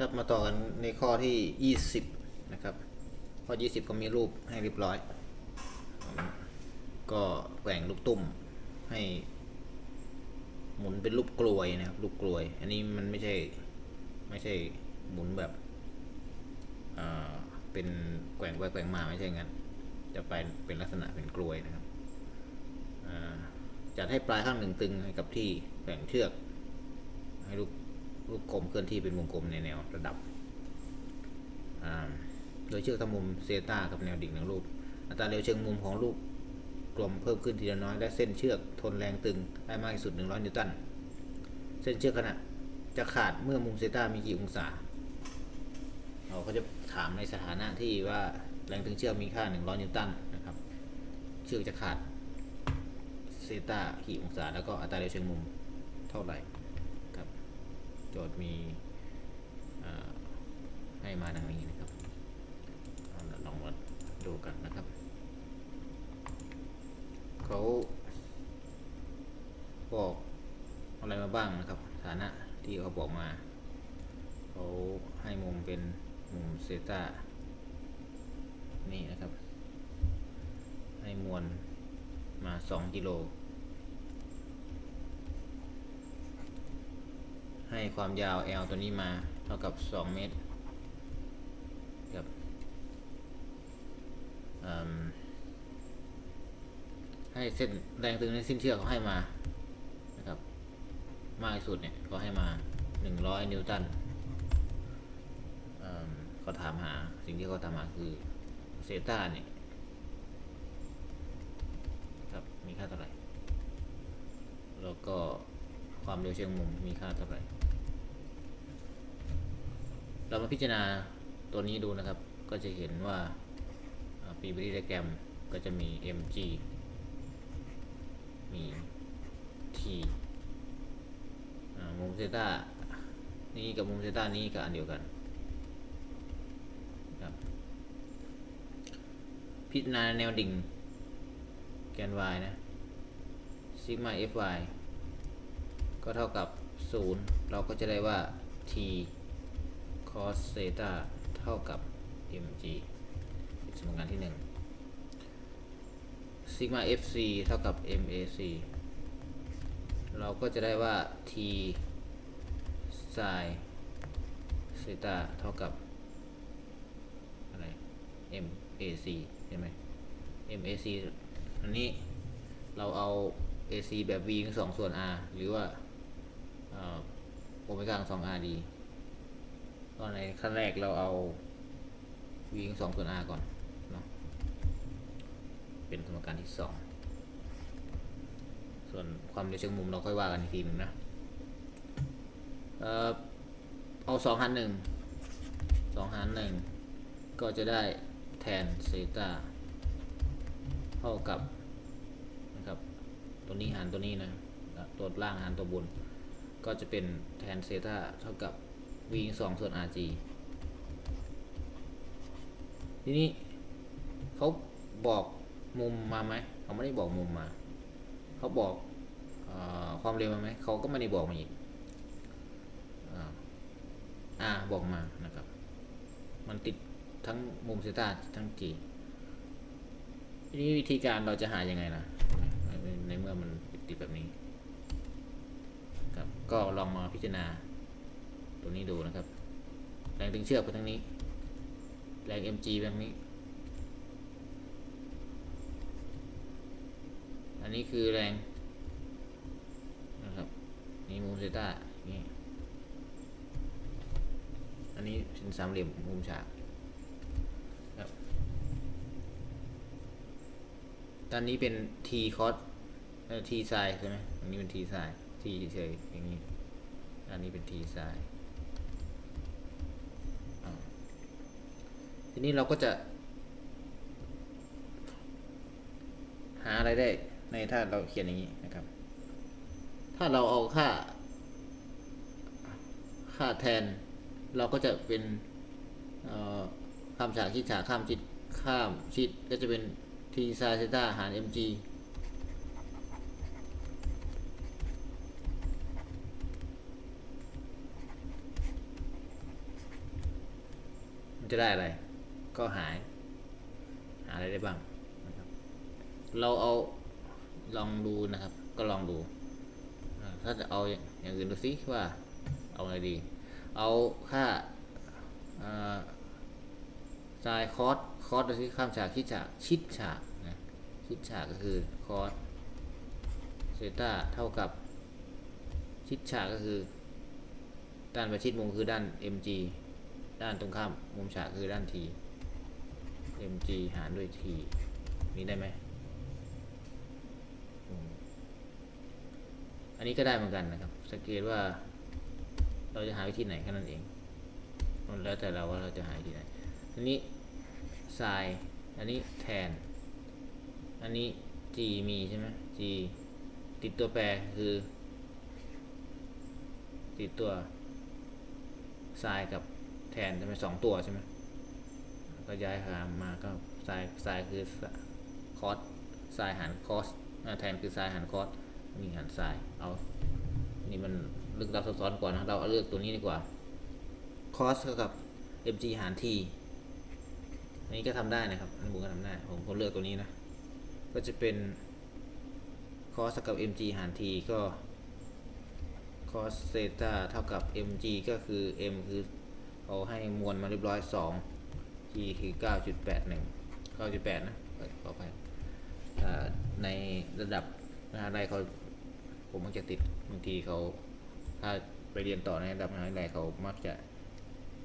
ครับมาต่อกันในข้อที่ 20 นะครับ ข้อ 20 ก็มีรูปให้เรียบร้อย ก็แกว่งลูกตุ่มให้หมุนเป็นรูปกลวยนะครับรูปกลวย อันนี้มันไม่ใช่ไม่ใช่หมุนแบบอ่าเป็นแกว่งไปแกว่งมาไม่ใช่งั้น จะไปเป็นลักษณะเป็นกลวยนะครับจัดให้ปลายข้างหนึ่งตึงให้กับที่แบ่งเชือกให้ลูก ลูกกลมเคลื่อนที่เป็นวงกลมในแนวระดับ โดยเชือกทำมุมเซตากับแนวดิ่งของรูป อัตราเร็วเชิงมุมของลูกกลมเพิ่มขึ้นทีละน้อย และเส้นเชือกทนแรงตึงได้มากที่สุด 100 นิวตัน เส้นเชือกขณะจะขาดเมื่อมุมเซตามีกี่องศา เราก็จะถามในสถานะที่ว่าแรงตึงเชือกมีค่า 100 นิวตันนะครับ เชือกจะขาดเซตากี่องศา แล้วก็อัตราเร็วเชิงมุมเท่าไหร่ โจทย์มีให้มาดังนี้นะครับเอาล่ะลองมาดูกันนะครับเขาบอกอะไรมาบ้างนะครับฐานะที่เขาบอกมาเขาให้มุมเป็นมุมเซตานี่นะครับ ให้มวลมา 2 กิโล ให้ความยาว L ตัวนี้มาเท่ากับ 2 เมตรครับให้เส้นแรงตึงในสิ้นเชือกเขาให้มานะครับมากที่สุดเนี่ยเขาให้มา 100 นิวตันเขาถามหาสิ่งที่เขาถามหาคือเซต้าเนี่ยครับมีค่าเท่าไหร่ แล้วก็ความเร็วเชิงมุมมีค่าเท่าไหร่ เรามาพิจารณาตัวนี้ดูนะครับ ก็จะเห็นว่าปีบริไดแกรมก็จะมี mg มี t มุมเซตานี้กับมุมเซตานี้ก็อันเดียวกันครับพิจารณาแนวดิ่งแกน y นะซิกมา fy ก็เท่ากับ 0 เราก็จะได้ว่า t cos theta เท่ากับ mg สมการที่1 sigma fc เท่ากับ mac เราก็จะได้ว่า t sin theta เท่ากับอะไร mac เห็นไหม mac อันนี้เราเอา ac แบบ v ทั้งสองส่วน r หรือว่าโอเมก้าสอง r ดี ก็ในขั้นแรกเราเอา v ทั้งสองส่วน r ก่อนเนาะเป็นสมการที่สองส่วนความเร็วเชิงมุมเราค่อยว่ากันอีกทีหนึงนะเออเอาสองหารหนึ่งสองหารหนึ่งก็จะได้แทนเซตาเท่ากับนะครับตัวนี้หารตัวนี้นะตัวล่างหารตัวบน ก็จะเป็นแทนเซตาเท่ากับ v สองส่วน rg ทีนี้เขาบอกมุมมาไหมเขาไม่ได้บอกมุมมา เขาบอกอความเร็วมาไหมเขาก็ไม่ได้บอกมาอีกอ่าบอกมานะครับ มันติดทั้งมุมเซตาทั้งจีทีนี้วิธีการเราจะหายังไงล่ะในในเมื่อมันติดแบบนี้ครับก็ลองมาพิจารณา ตัวนี้ดูนะครับ แรงดึงเชือกไปทางนี้ แรง mg ไปทางนี้ อันนี้คือแรงนะครับนี่มุมเซต้านี่อันนี้เป็นสามเหลี่ยมมุมฉากครับด้านนี้เป็น t cos เอ่อ t sin ใช่ไหมอันนี้เป็น t sin t เฉยๆอย่างนี้อันนี้เป็น t sin อ่า ทีนี้เราก็จะ หาอะไรได้ในถ้าเราเขียนอย่างนี้นะครับ ถ้าเราเอาค่า ค่าแทน เราก็จะเป็นข้ามฉากชิดฉากข้ามชิดข้ามชิดก็จะเป็น t ซาเซตาหาร mg จะได้อะไร ก็หาย หาอะไรได้บ้างนะครับ เราเอาลองดูนะครับ ก็ลองดู ถ้าจะเอาอย่างอื่นดูซิว่าเอาอะไรดี เอาค่าซายคอสคอสดูซิข้ามฉากชิดฉากชิดฉากนะชิดฉากก็คือคอสเซต้าเท่ากับชิดฉากก็คือ ด้านประชิดมุมคือด้าน mg ด้านตรงข้ามมุมฉากคือด้าน t mg หารด้วย t นี้ได้ไหม อันนี้ก็ได้เหมือนกันนะครับ สังเกตว่าเราจะหาวิธีไหนแค่นั้นเอง มันแล้วแต่เราว่าเราจะหาวิธีไหน อันนี้ sin อันนี้แทน อันนี้ g มีใช่ไหม g ติดตัวแปรคือ ติดตัว sin กับแทนจะเป็นสองตัวใช่ไหม ก็ย้ายหามาก็ sin sin คือ cos sin หาร cos อ่าแทนคือ sin หาร cos มีหาร sin เอา นี่มันลึกลับซับซ้อนกว่านะ เราเอาเลือกตัวนี้ดีกว่า cos เท่ากับ mg หาร t อันนี้ก็ทำได้นะครับอันนี้มก็ทำได้ ผมผมเลือกตัวนี้นะ ก็จะเป็น cos เท่ากับ mg หาร t ก็ cos เซตาเท่ากับ mg ก็คือ m คือเอาให้มวลมาเรียบร้อย 2 g คือ 9.81 9.8 นะขอไปในระดับมหาลัยเขาผมมักจะติดบางทีเขาถ้าไปเรียนต่อในระดับมหาลัยเขามักจะ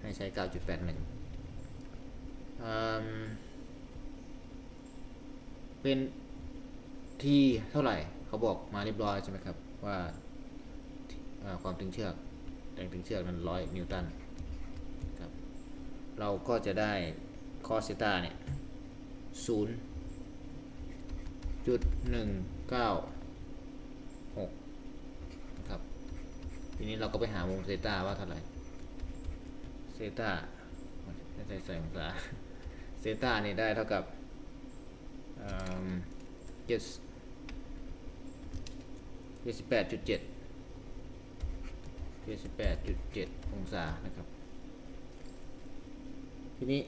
ให้ใช้ 9.81 เป็นที่เท่าไหร่เขาบอกมาเรียบร้อยใช่ไหมครับว่าความตึงเชือกแรงตึงเชือกนั้นร้อยนิวตัน เราก็จะได้คอสเซตาเนี่ยศูนย์จุดหนึ่งเก้าหกนะครับ ทีนี้เราก็ไปหามุมเซตาว่าเท่าไหร่เซตาไม่ใช่ใส่องศาเซตานี่ได้เท่ากับเจ็ดเจ็ดสิบแปดจุดเจ็ดเจ็ดสิบแปดจุดเจ็ดองศานะครับ ทีนี้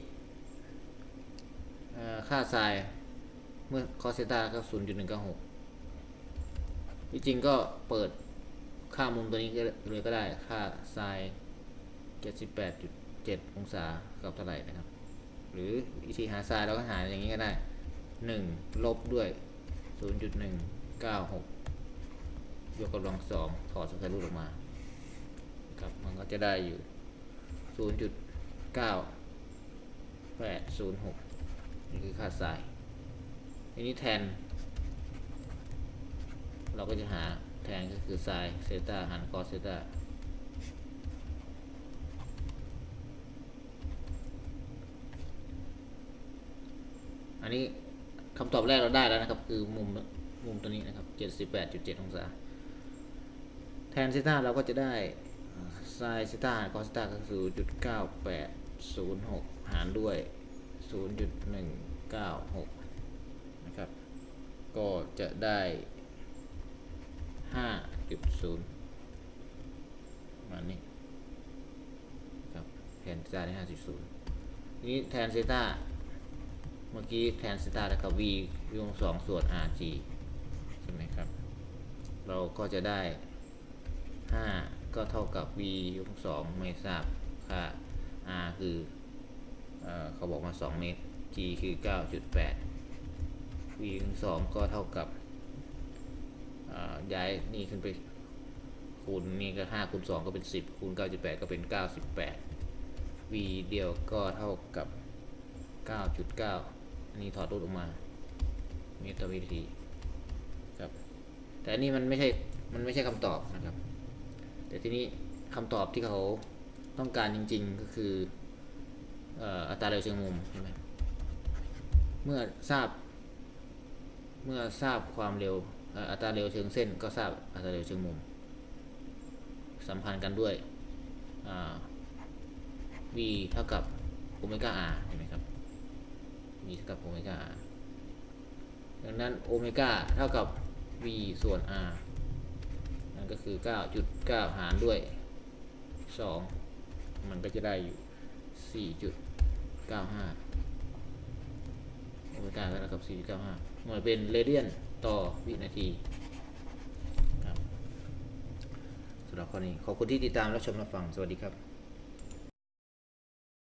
ค่าไซน์เมื่อคอสเซตาก็ศูนย์จุดหนึ่งเก้าหกที่จริงก็เปิดค่ามุมตัวนี้เลยก็ได้ค่าไซน์เจ็ดสิบแปดจุดเจ็ดองศากับเท่าไหร่นะครับ หรือวิธีหาไซน์เราก็หาอย่างนี้ก็ได้หนึ่งลบด้วยศูนย์จุดหนึ่งเก้าหกยกกำลังสองถอดสมการรูทออกมาครับมันก็จะได้อยู่ศูนย์จุดเก้า แปดศูนย์หกนี่คือค่าสายทีนี้แทน เราก็จะหาแทนก็คือไซน์เซต้าหารคอสเซต้าอันนี้คำตอบแรกเราได้แล้วนะครับ คือมุมมุมตัวนี้นะครับ 78.7 องศา แทนเซต้าเราก็จะได้ไซน์เซต้าคอสเซตาก็คือ 06 หารด้วย 0.196 นะครับ ก็จะได้ 5.0มานี่ครับแทนเซตาได้ 5.0 นี้แทนเซตาเมื่อกี้แทนเซตาแล้วกับ v ยง2ส่วน rg ใช่ไหมครับ เราก็จะได้ 5 ก็เท่ากับ v ยก2ไม่ทราบค่า r คือเอเขาบอกมา 2 เมตร g คือ 9.8 v ยก2ก็เท่ากับย้ายนี่ขึ้นไปคูณนี่ก็5คูณ2ก็เป็น 10คูณ9.8 ก็เป็น 98 v เดียวก็เท่ากับ 9.9อันนี้ถอดรูปออกมา เมตรวินาทีครับ แต่อันนี้มันไม่ใช่ มันไม่ใช่คำตอบนะครับ แต่ทีนี้คำตอบที่เขา ต้องการจริง ๆ ก็คืออัตราเร็วเชิงมุมใช่ไหมเมื่อทราบ เมื่อทราบความเร็วอัตราเร็วเชิงเส้น ก็ทราบอัตราเร็วเชิงมุม สัมพันธ์กันด้วย v เท่ากับโอเมก้า r ใช่ไหมครับ v เท่ากับโอเมก้า r ดังนั้นโอเมก้าเท่ากับ v ส่วน r นั่นก็คือ 9.9 หารด้วย 2 มันก็จะได้อยู่4.1เก้าห้าโอเมก้าเท่ากับสี่จุดเก้าห้าหน่วยเป็นเรเดียนต่อวินาทีครับสำหรับข้อนี้ขอบคุณที่ติดตามและชมรับฟัง สวัสดีครับ